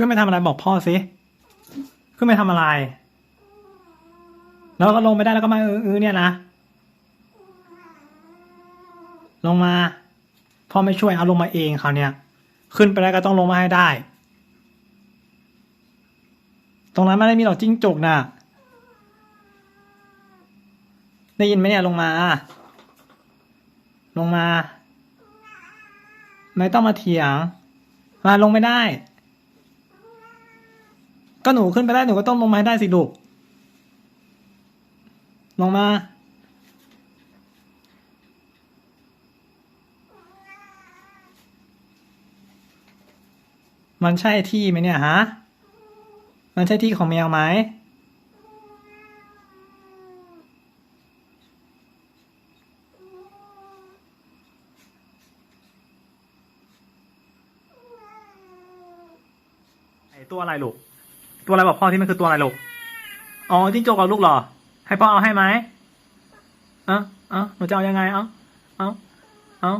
ขึ้นไปทำอะไรบอกพ่อสิขึ้นไปทำอะไร แล้วก็ลงไปได้แล้วก็มาเออเอเนี่ยนะ ลงมา พ่อไม่ช่วยเอาลงมาเองเขาเนี่ย ขึ้นไปแล้วก็ต้องลงมาให้ได้ ตรงนั้นไม่ได้มีหรอกจิ้งจกน่ะได้ยินไหมเนี่ยลงมา ลงมา ไม่ต้องมาเถียงมาลงไม่ได้ ก็หนูขึ้นไปได้หนูก็ต้องลงมาได้สิลูกลงมา มันใช่ที่ไหมเนี่ยฮะ มันใช่ที่ของแมวไหมไอตัวอะไรลูก ตัวอะไรบอกพ่อที่มันคือตัวอะไรลูก อ๋อจิ้งจกกับลูกเหรอ ให้พ่อเอาให้ไหมเอ้าเอ้าหนูจะเอายังไง เอ้าเอ้าเอ้า